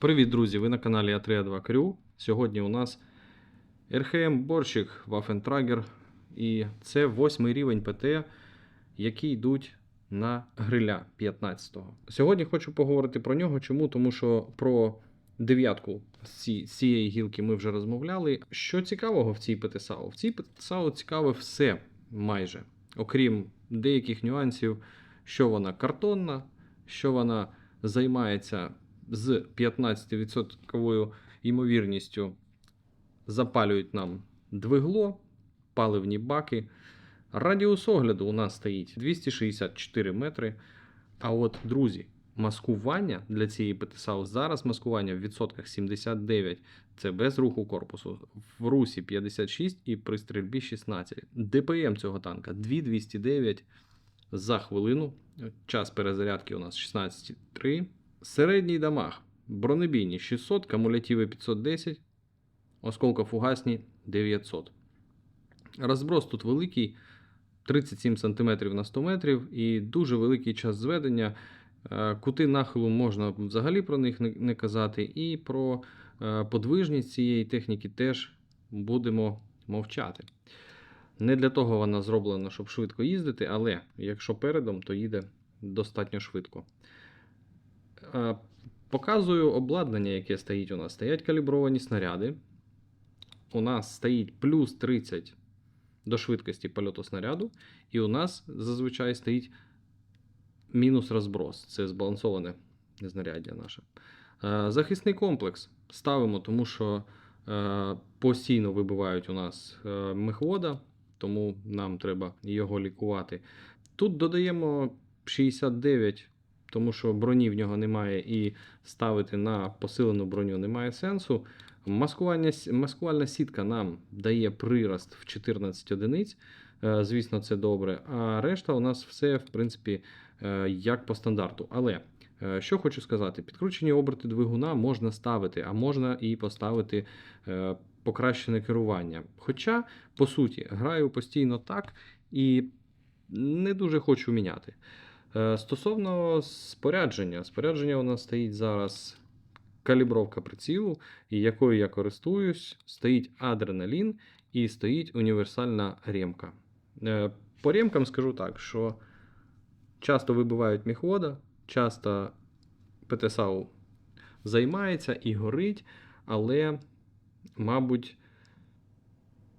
Привіт, друзі! Ви на каналі А32 Крю. Сьогодні у нас РХМ Борщик Waffentrager. І це восьмий рівень ПТ, які йдуть на гриля 15-го. Сьогодні хочу поговорити про нього. Чому? Тому що про дев'ятку з цієї гілки ми вже розмовляли. Що цікавого в цій ПТСАУ? В цій ПТСАУ цікаве все майже, окрім деяких нюансів, що вона картонна, що вона займається з 15% ймовірністю запалюють нам двигло, паливні баки. Радіус огляду у нас стоїть 264 метри. А от, друзі, маскування для цієї ПТСАУ зараз маскування в відсотках 79. Це без руху корпусу. В русі 56 і при стрільбі 16. ДПМ цього танка 2209 за хвилину. Час перезарядки у нас 16,3. Середній дамаг. Бронебійні 600, кумулятиви 510, осколкофугасні 900. Розброс тут великий 37 см на 100 метрів і дуже великий час зведення. Е, Кути нахилу можна взагалі про них не казати, і про е, подвижність цієї техніки теж будемо мовчати. Не для того вона зроблена, щоб швидко їздити, але якщо передом, то їде достатньо швидко. Е, Показую обладнання, яке стоїть у нас. Стоять калібровані снаряди. У нас стоїть плюс 30 до швидкості польоту снаряду, і у нас зазвичай стоїть мінус розброс. Це збалансоване знаряддя наше. Е, Захисний комплекс ставимо, тому що е, постійно вибивають у нас мехвода, тому нам треба його лікувати. Тут додаємо 69, тому що броні в нього немає, і ставити на посилену броню немає сенсу. Маскування, маскувальна сітка нам дає прирост в 14 одиниць. Е, Звісно, це добре. А решта у нас все, в принципі, е, як по стандарту. Але е, що хочу сказати, підкручені оберти двигуна можна ставити, а можна і поставити покращене керування. Хоча, по суті, граю постійно так і не дуже хочу міняти. Е, Стосовно спорядження, спорядження у нас стоїть зараз калібровка прицілу, і якою я користуюсь, стоїть адреналін і стоїть універсальна ремка. Е, По ремкам скажу так, що часто вибивають міхвода, часто ПТСАУ займається і горить, але, мабуть,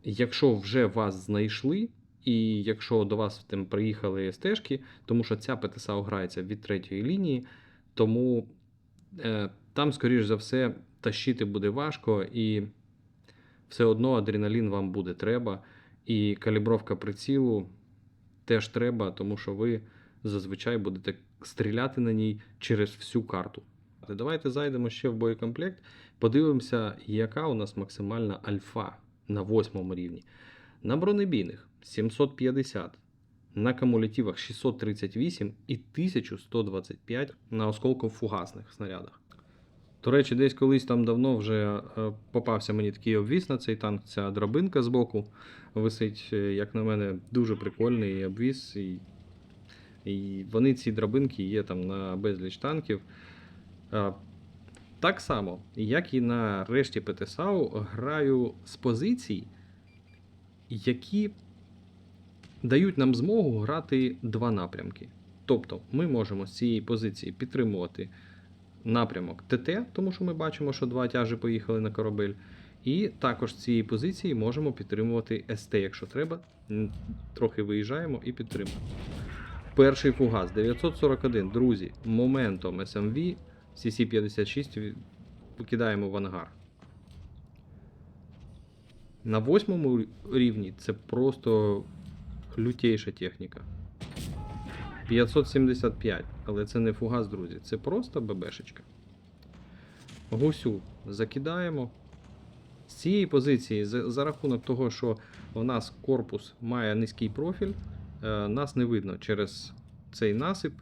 якщо вже вас знайшли, і якщо до вас там приїхали стежки, тому що ця ПТСАУ грається від третьої лінії, тому е, там, скоріш за все, тащити буде важко, і все одно адреналін вам буде треба. І калібровка прицілу теж треба, тому що ви зазвичай будете стріляти на ній через всю карту. Давайте зайдемо ще в боєкомплект, подивимося, яка у нас максимальна альфа на восьмому рівні. На бронебійних 750, на кумулятивах 638 і 1125 на осколково-фугасних снарядах. До речі, десь колись там давно вже е, попався мені такий обвіз на цей танк. Ця драбинка збоку висить, е, як на мене, дуже прикольний обвіз. І, і вони ці драбинки є там на безліч танків. Е, Так само, як і на решті ПТСАУ, граю з позицій, які дають нам змогу грати два напрямки. Тобто ми можемо з цієї позиції підтримувати напрямок ТТ, тому що ми бачимо, що два тяжі поїхали на корабель. І також з цієї позиції можемо підтримувати СТ, якщо треба. Трохи виїжджаємо і підтримуємо. Перший фугас 941. Друзі, моментом SMV CC56 покидаємо в ангар. На восьмому рівні це просто лютейша техніка. 575, але це не фугас, друзі, це просто ББшечка. Гусю закидаємо. З цієї позиції, за, за рахунок того, що у нас корпус має низький профіль, е, нас не видно через цей насип,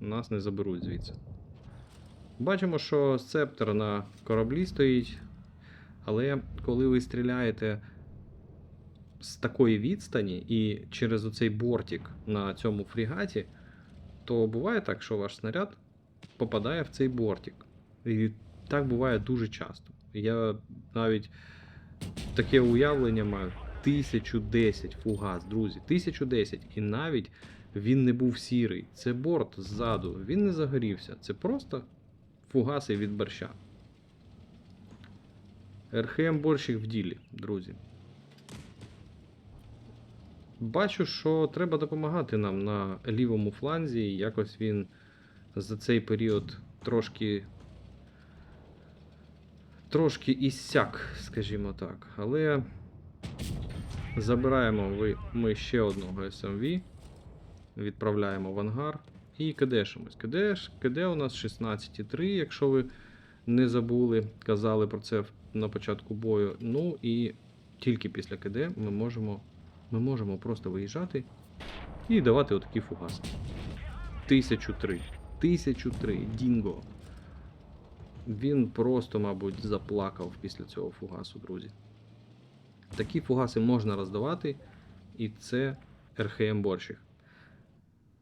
нас не заберуть звідси. Бачимо, що сцептор на кораблі стоїть, але коли ви стріляєте з такої відстані і через оцей бортик на цьому фрігаті, то буває так, що ваш снаряд попадає в цей бортик. І Так буває дуже часто. Я навіть таке уявлення маю. 1010 фугас, друзі, 1010. І навіть він не був сірий. Це борт ззаду, він не загорівся. Це просто фугаси від борща. РХМ борщик в ділі, друзі. Бачу, що треба допомагати нам на лівому фланзі. Якось він за цей період трошки. Трошки іссяк, скажімо так. Але забираємо ми ще одного SMV, відправляємо в ангар і кидешимось. Кидеш, киде у нас 16,3, якщо ви не забули, казали про це на початку бою. Ну і тільки після КД ми можемо, ми можемо просто виїжджати і давати отакі фугаси. 1003. 1003. Дінго. Він просто, мабуть, заплакав після цього фугасу, друзі. Такі фугаси можна роздавати, і це РХМ борщик.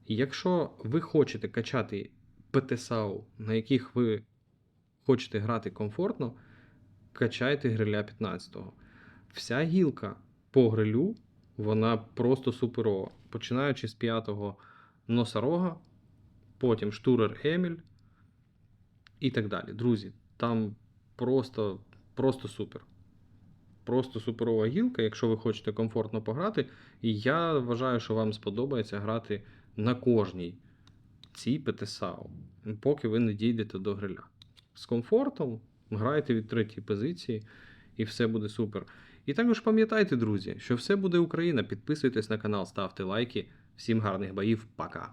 Якщо ви хочете качати ПТСАУ, на яких ви хочете грати комфортно, качайте гриля 15-го. Вся гілка по грилю, вона просто суперова. Починаючи з 5-го носорога, потім штурер Еміль і так далі. Друзі, там просто, просто супер. Просто суперова гілка, якщо ви хочете комфортно пограти. І я вважаю, що вам сподобається грати на кожній цій ПТСАУ, поки ви не дійдете до гриля. З комфортом грайте від третьої позиції, і все буде супер. І також пам'ятайте, друзі, що все буде Україна. Підписуйтесь на канал, ставте лайки. Всім гарних боїв, пока!